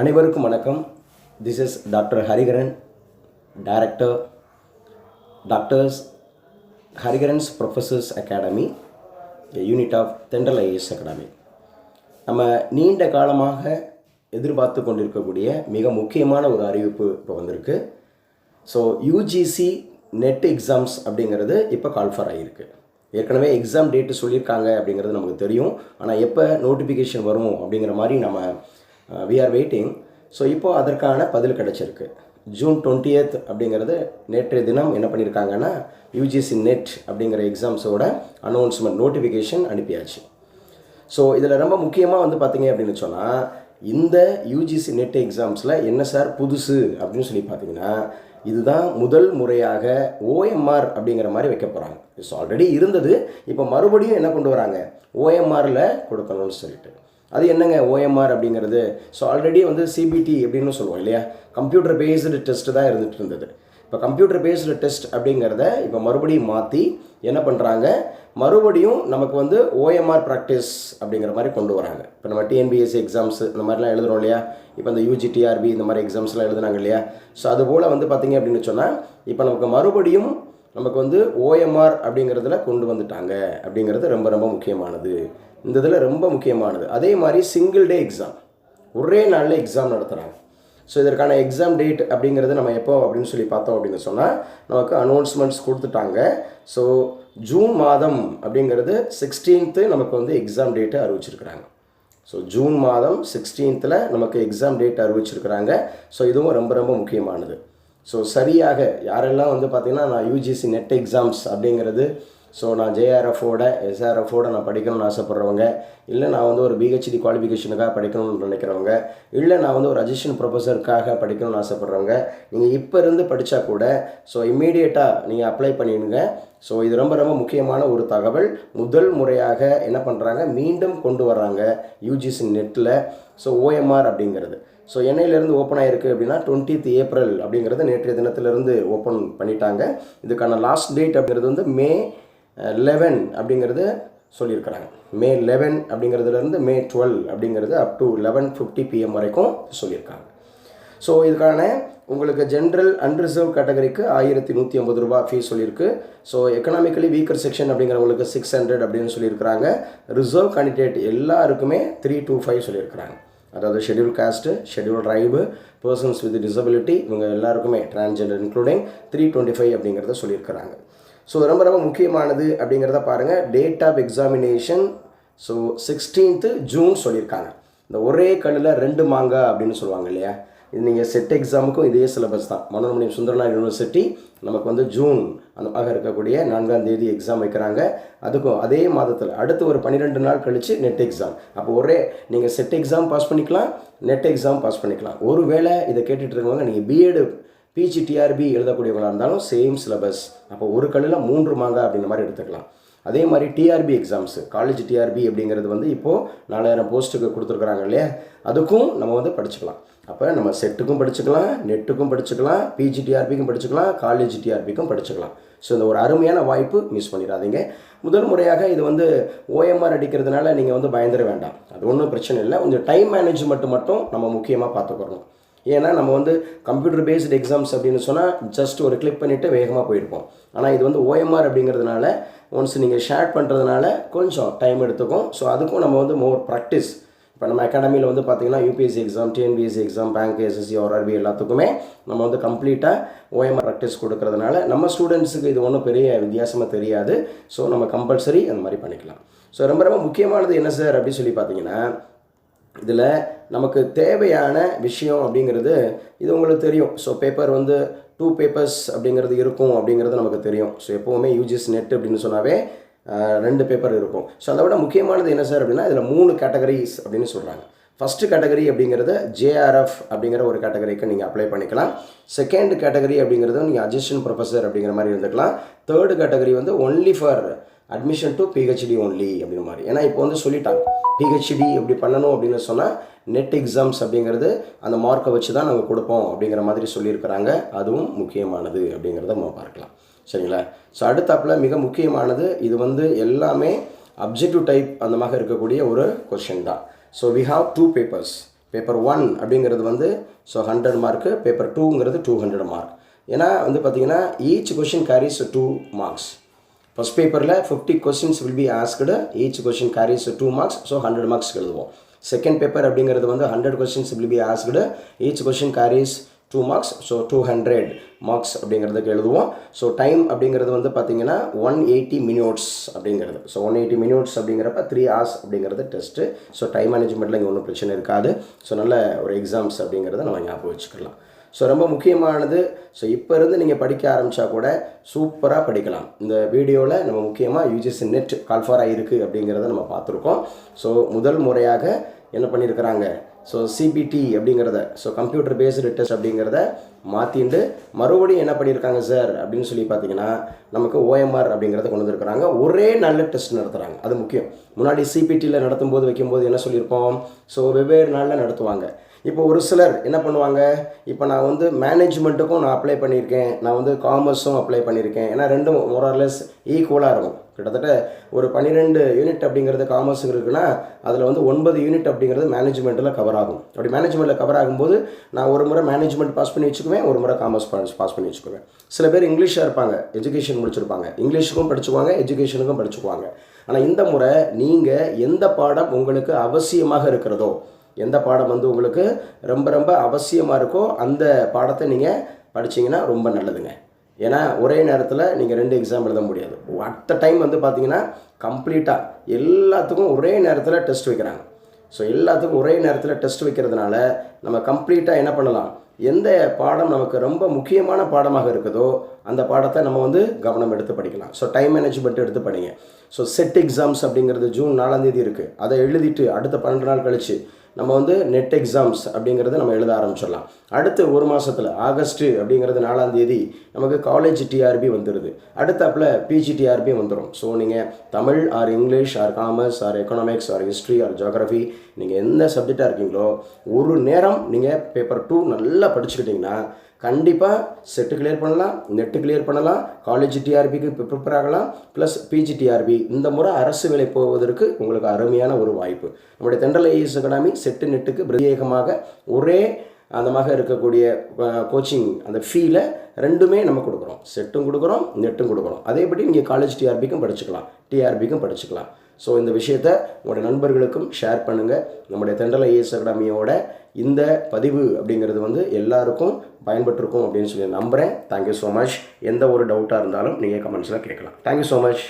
அனைவருக்கும் வணக்கம். This is doctor Hariharan director doctor's Hariharan's professors academy unit of Thendral IAS academy நம்ம நீண்ட காலமாக எதிர்பார்த்து கொண்டிருக்கக்கூடிய மிக முக்கியமான ஒரு அறிவிப்பு இப்போ வந்திருக்கு. ஸோ யூஜிசி நெட் எக்ஸாம்ஸ் அப்படிங்கிறது இப்போ கால்ஃபர் ஆகிருக்கு ஏற்கனவே எக்ஸாம் டேட்டு சொல்லியிருக்காங்க அப்படிங்கிறது நமக்கு தெரியும். ஆனால் எப்போ நோட்டிஃபிகேஷன் வரும் அப்படிங்கிற மாதிரி நம்ம வி ஆர் வெயிட்டிங் ஸோ இப்போது அதற்கான பதில் கிடச்சிருக்கு. ஜூன் டுவெண்ட்டியத் அப்படிங்கிறது நேற்றைய தினம் என்ன பண்ணியிருக்காங்கன்னா யூஜிசி நெட் அப்படிங்கிற எக்ஸாம்ஸோட அனௌன்ஸ்மெண்ட் நோட்டிஃபிகேஷன் அனுப்பியாச்சு. ஸோ இதில் ரொம்ப முக்கியமாக வந்து பார்த்தீங்க அப்படின்னு சொன்னால் இந்த யூஜிசி நெட் எக்ஸாம்ஸில் என்ன சார் புதுசு அப்படின்னு சொல்லி பார்த்தீங்கன்னா இதுதான் முதல் முறையாக ஓஎம்ஆர் அப்படிங்கிற மாதிரி வைக்க போகிறாங்க இட்ஸ் ஆல்ரெடி இருந்தது. இப்போ மறுபடியும் என்ன கொண்டு வராங்க? ஓஎம்ஆரில் கொடுக்கணும்னு சொல்லிட்டு. அது என்னங்க ஓஎம்ஆர் அப்படிங்கிறது? ஸோ ஆல்ரெடி வந்து சிபிடி அப்படின்னு சொல்லுவோம் இல்லையா? கம்ப்யூட்டர் பேஸ்டு டெஸ்ட் தான் இருந்துகிட்டு இருந்தது. இப்போ கம்ப்யூட்டர் பேஸ்டு டெஸ்ட் அப்படிங்கிறத இப்போ மறுபடியும் மாற்றி என்ன பண்ணுறாங்க மறுபடியும் நமக்கு வந்து ஓஎம்ஆர் ப்ராக்டிஸ் அப்படிங்கிற மாதிரி கொண்டு வராங்க. இப்போ நம்ம டிஎன்பிஎஸ்சி எக்ஸாம்ஸ் இந்த மாதிரிலாம் எழுதுறோம் இல்லையா? இப்போ இந்த யூஜிடிஆர்பி இந்த மாதிரி எக்ஸாம்ஸ்லாம் எழுதுனாங்க இல்லையா? ஸோ அதுபோல் வந்து பார்த்திங்க அப்படின்னு சொன்னால் இப்போ நமக்கு மறுபடியும் நமக்கு வந்து ஓஎம்ஆர் அப்படிங்கிறதுல கொண்டு வந்துட்டாங்க. அப்படிங்கிறது ரொம்ப ரொம்ப முக்கியமானது. இந்த இதில் ரொம்ப முக்கியமானது. அதே மாதிரி சிங்கிள் டே எக்ஸாம் ஒரே நாளில் எக்ஸாம் நடத்துகிறாங்க ஸோ இதற்கான எக்ஸாம் டேட் அப்படிங்கிறது நம்ம எப்போ அப்படின்னு சொல்லி பார்த்தோம் அப்படின்னு சொன்னால் நமக்கு அனௌன்ஸ்மெண்ட்ஸ் கொடுத்துட்டாங்க. ஸோ ஜூன் மாதம் அப்படிங்கிறது சிக்ஸ்டீன்த்து நமக்கு வந்து எக்ஸாம் டேட்டை அறிவிச்சிருக்கிறாங்க. ஸோ ஜூன் மாதம் சிக்ஸ்டீன்த்தில் நமக்கு எக்ஸாம் டேட் அறிவிச்சிருக்கிறாங்க. ஸோ இதுவும் ரொம்ப ரொம்ப முக்கியமானது. ஸோ சரியாக யாரெல்லாம் வந்து பார்த்திங்கன்னா நான் யூஜிசி நெட் எக்ஸாம்ஸ் அப்படிங்கிறது ஸோ நான் ஜேஆர்எஃபோட எஸ்ஆர்எஃபோட நான் படிக்கணும்னு ஆசைப்பட்றவங்க இல்லை நான் வந்து ஒரு பிஹெச்டி குவாலிஃபிகேஷனுக்காக படிக்கணும்னு நினைக்கிறவங்க இல்லை நான் வந்து ஒரு அசிஸ்டன்ட் ப்ரொஃபஸருக்காக படிக்கணும்னு ஆசைப்பட்றவங்க நீங்கள் இப்போ இருந்து படித்தா கூட ஸோ இம்மீடியட்டாக நீங்கள் அப்ளை பண்ணிடுங்க. ஸோ இது ரொம்ப ரொம்ப முக்கியமான ஒரு தகவல். முதல் முறையாக என்ன பண்ணுறாங்க மீண்டும் கொண்டு வர்றாங்க யூஜிசி நெட்டில் ஸோ ஓஎம்ஆர் அப்படிங்கிறது. ஸோ எண்ணெயிலேருந்து ஓப்பன் ஆகிருக்கு அப்படின்னா டுவெண்ட்டித் ஏப்ரல் அப்படிங்கிறது நேற்றைய தினத்திலேருந்து ஓப்பன் பண்ணிட்டாங்க. இதுக்கான லாஸ்ட் டேட் அப்படிங்கிறது வந்து மே லெவன் அப்படிங்கிறது சொல்லியிருக்கிறாங்க. மே லெவன் அப்படிங்கிறதுலேருந்து மே டுவெல் அப்படிங்கிறது up to eleven fifty PM வரைக்கும் சொல்லியிருக்காங்க. ஸோ இதுக்கான உங்களுக்கு ஜென்ரல் அன்ரிசர்வ் கேட்டகரிக்கு ஆயிரத்தி நூற்றி ஐம்பது ரூபா ஃபீஸ் சொல்லியிருக்கு. ஸோ எக்கனாமிக்கலி வீக்கர் செக்ஷன் அப்படிங்கிறவங்களுக்கு சிக்ஸ் ஹண்ட்ரட் அப்படின்னு சொல்லியிருக்கிறாங்க. ரிசர்வ் கேண்டிடேட் எல்லாருக்குமே த்ரீ டூ ஃபைவ் சொல்லியிருக்கிறாங்க. அதாவது schedule caste schedule tribe persons with disability இவங்க எல்லாருக்குமே transgender including three twenty five அப்படிங்கிறத சொல்லியிருக்கிறாங்க. ஸோ ரொம்ப ரொம்ப முக்கியமானது அப்படிங்கிறத பாருங்கள் date of examination so sixteenth June சொல்லியிருக்காங்க. இந்த ஒரே கல்லில் ரெண்டு மாங்காய் அப்படின்னு சொல்லுவாங்க இல்லையா? இது நீங்கள் செட் எக்ஸாமுக்கும் இதே சிலபஸ் தான். மனோன்மணி சுந்தரநாள் யூனிவர்சிட்டி நமக்கு வந்து ஜூன் அந்த மாதிரி இருக்கக்கூடிய நான்காம் தேதி எக்ஸாம் வைக்கிறாங்க. அதுக்கும் அதே மாதத்தில் அடுத்து ஒரு பன்னிரெண்டு நாள் கழித்து நெட் எக்ஸாம் அப்போ ஒரே நீங்கள் செட் எக்ஸாம் பாஸ் பண்ணிக்கலாம் நெட் எக்ஸாம் பாஸ் பண்ணிக்கலாம். ஒருவேளை இதை கேட்டுட்டு இருக்கவங்க நீங்கள் பிஎட் பிஜி டிஆர்பி எழுதக்கூடியவங்களாக இருந்தாலும் சேம் சிலபஸ் அப்போ ஒரு கல்லில் மூன்று மாங்காய் அப்படின்ற மாதிரி எடுத்துக்கலாம். அதே மாதிரி டிஆர்பி எக்ஸாம்ஸு காலேஜ் டிஆர்பி அப்படிங்கிறது வந்து இப்போது நாலாயிரம் போஸ்ட்டுக்கு கொடுத்துருக்குறாங்க இல்லையா? அதுக்கும் நம்ம வந்து படிச்சுக்கலாம். அப்போ நம்ம செட்டுக்கும் படிச்சுக்கலாம் நெட்டுக்கும் படிச்சுக்கலாம் பிஜி டிஆர்பிக்கும் படிச்சுக்கலாம் காலேஜ் டிஆர்பிக்கும் படிச்சுக்கலாம். ஸோ இந்த ஒரு அருமையான வாய்ப்பு மிஸ் பண்ணிடாதீங்க. முதல் முறையாக இது வந்து ஓஎம்ஆர் அடிக்கிறதுனால நீங்கள் வந்து பயந்துட வேண்டாம். அது ஒன்றும் பிரச்சனை இல்லை. கொஞ்சம் டைம் மேனேஜ்மெண்ட் மட்டும் நம்ம முக்கியமாக பார்த்துக்கிறோம் ஏன்னா நம்ம வந்து கம்ப்யூட்டர் பேஸ்டு எக்ஸாம்ஸ் அப்படின்னு சொன்னால் ஜஸ்ட் ஒரு கிளிக் பண்ணிவிட்டு வேகமாக போயிருப்போம். ஆனால் இது வந்து ஓஎம்ஆர் அப்படிங்கிறதுனால ஒன்ஸ் நீங்கள் ஷேர் பண்ணுறதுனால கொஞ்சம் டைம் எடுத்துக்கும். ஸோ அதுக்கும் நம்ம வந்து மோர் ப்ராக்டிஸ் இப்போ நம்ம அகாடமியில் வந்து பார்த்திங்கன்னா UPSC exam TNPSC exam bank SSC RRB எல்லாத்துக்குமே நம்ம வந்து கம்ப்ளீட்டாக ஓஎம்ஆர் ப்ராக்டிஸ் கொடுக்கறதுனால நம்ம ஸ்டூடெண்ட்ஸுக்கு இது ஒன்றும் பெரிய வித்தியாசமாக தெரியாது. ஸோ நம்ம கம்பல்சரி அந்த மாதிரி பண்ணிக்கலாம். ஸோ ரொம்ப ரொம்ப முக்கியமானது என்ன சார் அப்படின்னு சொல்லி பார்த்தீங்கன்னா இதில் நமக்கு தேவையான விஷயம் அப்படிங்கிறது இது உங்களுக்கு தெரியும். ஸோ பேப்பர் வந்து டூ பேப்பர்ஸ் அப்படிங்கிறது இருக்கும் அப்படிங்கிறது நமக்கு தெரியும். ஸோ எப்போவுமே யூஜிஎஸ் நெட் அப்படின்னு சொன்னாவே ரெண்டு பேப்பர் இருக்கும். ஸோ அதை விட முக்கியமானது என்ன சார் அப்படின்னா இதில் மூணு கேட்டகரிஸ் அப்படின்னு சொல்கிறாங்க ஃபஸ்ட்டு கேட்டகரி அப்படிங்கிறது ஜேஆர்எஃப் அப்படிங்கிற ஒரு கேட்டகரிக்கு நீங்கள் அப்ளை பண்ணிக்கலாம். செகண்ட் கேட்டகரி அப்படிங்கிறது நீங்கள் அசிஸ்டன்ட் ப்ரொஃபஸர் அப்படிங்கிற மாதிரி இருந்துக்கலாம். தேர்டு கேட்டகரி வந்து only for admission to PhD only அப்படிங்கிற மாதிரி. ஏன்னா இப்போ வந்து சொல்லிட்டாங்க. பிஹெச்டி இப்படி பண்ணணும் அப்படின்னு சொன்னால் நெட் எக்ஸாம்ஸ் அப்படிங்கிறது அந்த மார்க்கை வச்சு தான் நாங்கள் கொடுப்போம் அப்படிங்கிற மாதிரி சொல்லியிருக்கிறாங்க. அதுவும் முக்கியமானது அப்படிங்கிறத நம்ம பார்க்கலாம். சரிங்களா? ஸோ அடுத்தாப்பில் மிக முக்கியமானது இது வந்து எல்லாமே அப்ஜெக்டிவ் டைப் அந்த மாதிரி இருக்கக்கூடிய ஒரு கொஷின் தான். So we have two papers paper one அப்படிங்கிறது வந்து ஸோ ஹண்ட்ரட் மார்க்கு பேப்பர் டூங்கிறது டூ ஹண்ட்ரட் மார்க் ஏன்னா வந்து பார்த்தீங்கன்னா each question carries two marks first பேப்பரில் fifty questions will be asked each question carries two marks so hundred marks எழுதுவோம். Second paper அப்படிங்கிறது வந்து hundred questions will be asked each question carries two marks so two hundred marks அப்படிங்கிறதுக்கு எழுதுவோம். So time அப்படிங்கிறது வந்து பார்த்தீங்கன்னா one eighty minutes அப்படிங்கிறது. So one eighty minutes அப்படிங்கிறப்ப த்ரீ ஹார்ஸ் அப்படிங்கிறது டெஸ்ட்டு ஸோ டைம் மேனேஜ்மெண்ட்டில் இங்கே ஒன்றும் பிரச்சனை இருக்காது. ஸோ நல்ல ஒரு எக்ஸாம்ஸ் அப்படிங்கிறத நம்ம ஞாபகம் வச்சுக்கலாம். ஸோ ரொம்ப முக்கியமானது. ஸோ இப்போ இருந்து நீங்கள் படிக்க ஆரம்பித்தா கூட சூப்பராக படிக்கலாம். இந்த வீடியோவில் நம்ம முக்கியமாக யூஜிசி நெட் கால்ஃபாராக இருக்குது அப்படிங்கிறத நம்ம பார்த்துருக்கோம். ஸோ முதல் முறையாக என்ன பண்ணியிருக்கிறாங்க ஸோ சிபிடி அப்படிங்கிறத ஸோ கம்ப்யூட்டர் பேஸ்டு டெஸ்ட் அப்படிங்கிறத மாற்றிண்டு மறுபடியும் என்ன பண்ணியிருக்காங்க சார் அப்படின்னு சொல்லி பார்த்தீங்கன்னா நமக்கு ஓஎம்ஆர் அப்படிங்கிறத கொண்டு வந்துருக்குறாங்க. ஒரே நல்ல டெஸ்ட் நடத்துகிறாங்க அது முக்கியம். முன்னாடி சிபிடியில் நடத்தும் போது வைக்கும்போது என்ன சொல்லியிருப்போம்? ஸோ வெவ்வேறு நாளில் நடத்துவாங்க. இப்போ ஒரு சிலர் என்ன பண்ணுவாங்க? இப்போ நான் வந்து மேனேஜ்மெண்ட்டுக்கும் நான் அப்ளை பண்ணியிருக்கேன். நான் வந்து காமர்ஸும் அப்ளை பண்ணியிருக்கேன். ஏன்னா ரெண்டும் மோரர்லெஸ் ஈக்குவலாக இருக்கும். கிட்டத்தட்ட ஒரு பன்னிரெண்டு யூனிட் அப்படிங்கிறது காமர்ஸுக்கு இருக்குன்னா அதில் வந்து ஒன்பது யூனிட் அப்படிங்கிறது மேனேஜ்மெண்ட்டில் கவர் ஆகும். அப்படி மேனேஜ்மெண்ட்டில் கவர் ஆகும்போது நான் ஒரு முறை மேனேஜ்மெண்ட் பாஸ் பண்ணி வச்சுக்குவேன் ஒரு முறை காமர்ஸ் பாஸ் பாஸ் பண்ணி வச்சுக்குவேன். சில பேர் இங்கிலீஷாக இருப்பாங்க எஜுகேஷன் முடிச்சிருப்பாங்க. இங்கிலீஷுக்கும் படிச்சுக்குவாங்க எஜுகேஷனுக்கும் படிச்சுக்குவாங்க. ஆனால் இந்த முறை நீங்கள் எந்த பாடம் உங்களுக்கு அவசியமாக இருக்கிறதோ எந்த பாடம் வந்து உங்களுக்கு ரொம்ப ரொம்ப அவசியமாக இருக்கோ அந்த பாடத்தை நீங்கள் படிச்சீங்கன்னா ரொம்ப நல்லதுங்க. ஏன்னா ஒரே நேரத்தில் நீங்கள் ரெண்டு எக்ஸாம் எழுத முடியாது. அட் டைம் வந்து பார்த்தீங்கன்னா கம்ப்ளீட்டாக எல்லாத்துக்கும் ஒரே நேரத்தில் டெஸ்ட் வைக்கிறாங்க. ஸோ எல்லாத்துக்கும் ஒரே நேரத்தில் டெஸ்ட் வைக்கிறதுனால நம்ம கம்ப்ளீட்டாக என்ன பண்ணலாம்? எந்த பாடம் நமக்கு ரொம்ப முக்கியமான பாடமாக இருக்குதோ அந்த பாடத்தை நம்ம வந்து கவனம் எடுத்து படிக்கலாம். ஸோ டைம் மேனேஜ்மெண்ட் எடுத்து படிங்க. ஸோ செட் எக்ஸாம்ஸ் அப்படிங்கிறது ஜூன் நாலாம் தேதி இருக்குது அதை எழுதிட்டு அடுத்த பன்னெண்டு நாள் கழித்து நம்ம வந்து நெட் எக்ஸாம்ஸ் அப்படிங்கிறத நம்ம எழுத ஆரம்பிச்சிடலாம். அடுத்து ஒரு மாதத்தில் ஆகஸ்ட்டு அப்படிங்கிறது நாலாம் தேதி நமக்கு காலேஜ் டிஆர்பி வந்துடுது அடுத்தாப்பில் பிஜி டிஆர்பி வந்துடும் ஸோ நீங்கள் Tamil or English or commerce or economics or history or geography நீங்கள் எந்த சப்ஜெக்டாக இருக்கீங்களோ ஒரு நேரம் நீங்கள் பேப்பர் டூ நல்லா படிச்சுக்கிட்டிங்கன்னா கண்டிப்பாக செட்டு கிளியர் பண்ணலாம் நெட்டு கிளியர் பண்ணலாம் காலேஜ் டிஆர்பிக்கு ப்ரிப்பேர் ஆகலாம் ப்ளஸ் பிஜி டிஆர்பி இந்த முறை அரசு வேலை போவதற்கு உங்களுக்கு அருமையான ஒரு வாய்ப்பு. நம்முடைய தென்றல் ஐஎஸ் அகாடமி செட்டு நெட்டுக்கு பிரத்யேகமாக ஒரே அந்த மாதிரி இருக்கக்கூடிய கோச்சிங் அந்த ஃபீலை ரெண்டுமே நம்ம கொடுக்குறோம். செட்டும் கொடுக்குறோம் நெட்டும் கொடுக்குறோம். அதேபடி நீங்கள் காலேஜ் டிஆர்பிக்கும் படிச்சுக்கலாம். டிஆர்பிக்கும் படிச்சுக்கலாம். ஸோ இந்த விஷயத்தை உங்களோட நண்பர்களுக்கும் ஷேர் பண்ணுங்கள் நம்முடைய தெண்டலை ஏஎஸ் அகாடமியோட இந்த பதிவு அப்படிங்கிறது வந்து எல்லாருக்கும் பயன்பட்டிருக்கும் அப்படின்னு சொல்லி நம்புகிறேன் தேங்க்யூ ஸோ மச் எந்த ஒரு டவுட்டாக இருந்தாலும் நீங்கள் கமெண்ட்ஸில் கேட்கலாம். Thank you so much